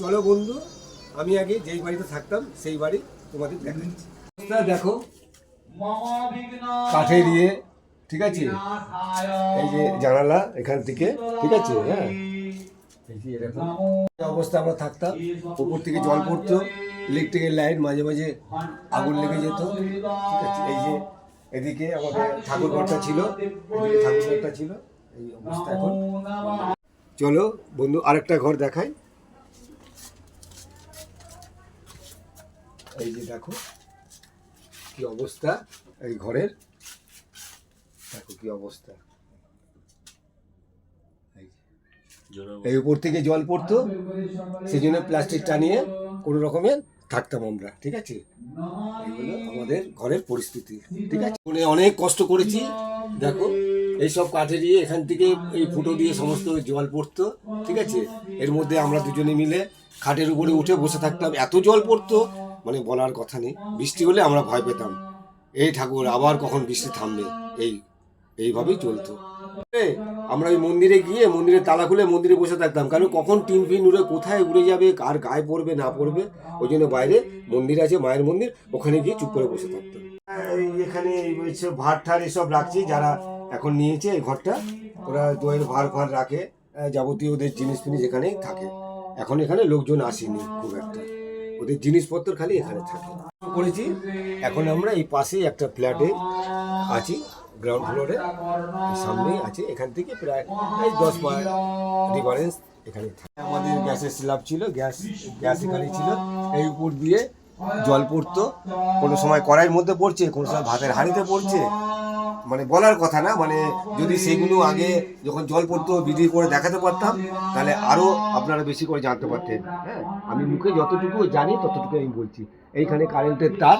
চলো বন্ধু, আমি আগে যেই বাড়িতে থাকতাম, সেই বাড়ি তোমাদের অবস্থা দেখো, কাঠে ইয়ে ঠিক আছে? এই যে জানালা এখান থেকে, ঠিক আছে? হ্যাঁ। অবস্থা আমরা থাকতাম। উপর থেকে জল পড়তো ইলেকট্রিকের লাইট মাঝে মাঝে আগুন লেগে যেত, ঠিক আছে? এই যে এদিকে আমাদের ঠাকুর ঘরটা ছিল ঠাকুর ঘরটা ছিল, এই অবস্থা এখন। চলো বন্ধু, আরেকটা ঘর দেখাই। এই যে দেখো কি অবস্থা এই ঘরের? দেখো কি অবস্থা। এই উপর থেকে জল পড়তো সেই জন্য প্লাস্টিক টানিয়ে কোনো রকমে থাকতাম আমরা ঠিক আছে? আমাদের ঘরের পরিস্থিতি ঠিক আছে? মানে অনেক কষ্ট করেছি দেখো এইসব কাঠে দিয়ে এখান থেকে এই ফুটো দিয়ে সমস্ত জল পড়তো ঠিক আছে? এর মধ্যে আমরা দুজনে মিলে খাটের উপরে উঠে বসে থাকতাম। এত জল পড়তো মানে বলার কথা নেই। বৃষ্টি হলে আমরা ভয় পেতাম। এই ঠাকুর আবার কখন বৃষ্টি থামবে? এই, এইভাবেই চলতো। আমরা ওই মন্দিরে গিয়ে মন্দিরে তালা খুলে মন্দিরে বসে থাকতাম। কারণ কখন টিন ফিন উড়ে কোথায় উড়ে যাবে, কার গায়ে পড়বে, না পড়বে, ওই জন্য বাইরে মন্দির আছে, মায়ের মন্দির, ওখানে গিয়ে চুপ করে বসে থাকতাম। এখানে ভাত ঠার এসব রাখছি, যারা এখন নিয়েছে এই ঘরটা, ওরা দইয়ের ভার ফার রাখে। যাবতীয় ওদের জিনিস ফিনিস এখানেই থাকে। এখন এখানে লোকজন আসেনি খুব একটা। ওদের জিনিসপত্র খালি এখানে থাকে। করেছি। এখন আমরা এই পাশেই একটা ফ্ল্যাটে আছি গ্রাউন্ড ফ্লোরে সামনেই আছে, এখান থেকে প্রায় এই দশ বারো ডিফারেন্স এখানে আমাদের গ্যাসের স্ল্যাব ছিল, গ্যাস গ্যাস এখানে ছিল। এই উপর দিয়ে জল পড়তো, কোনো সময় কড়াইয়ের মধ্যে পড়ছে, কোনো সময় ভাতের হাঁড়িতে পড়ছে। মানে বলার কথা না মানে যদি সেগুলো আগে যখন জল পড়তো ভিডিও করে দেখাতে পারতাম, তাহলে আরও আপনারা বেশি করে জানতে পারতেন। হ্যাঁ আমি মুখে যতটুকু জানি ততটুকু আমি বলছি। এইখানে কারেন্টের তার,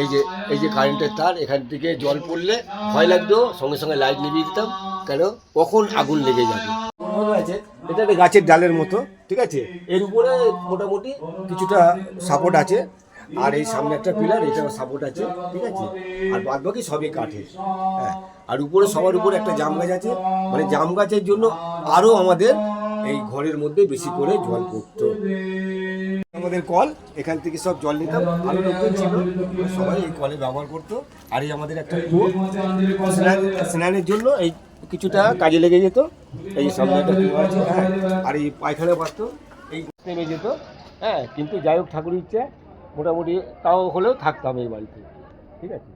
এই যে এই যে কারেন্টের তার, এখান থেকে জল পড়লে ভয় লাগতো, সঙ্গে সঙ্গে লাইট নিভিয়ে দিতাম। কেন? কখন আগুন লেগে যাবে? আছে। এটা একটা গাছের ডালের মতো, ঠিক আছে? এর উপরে মোটামুটি কিছুটা সাপোর্ট আছে। আর এই সামনে একটা পিলার এটাও সাপোর্ট আছে, ঠিক আছে? আর বাদ বাকি সবই কাঠের হ্যাঁ। আর উপরে সবার উপরে একটা জাম গাছ আছে। মানে জাম গাছের জন্য আরও আমাদের এই ঘরের মধ্যে বেশি করে জল পড়তো। আমাদের কল, এখান থেকে সব জল নিতাম। ভালো লোকজন ছিল, সবাই এই কলে ব্যবহার করতো। আর এই আমাদের একটা স্নানের জন্য এই কিছুটা কাজে লেগে যেত, এই সামনে একটা আছে হ্যাঁ আর এই পায়খানা বাঁচত এই নেমে যেত। হ্যাঁ কিন্তু যাই হোক ঠাকুর ইচ্ছে, মোটামুটি তাও হলেও থাকতাম এই বাড়িতে। ঠিক আছে?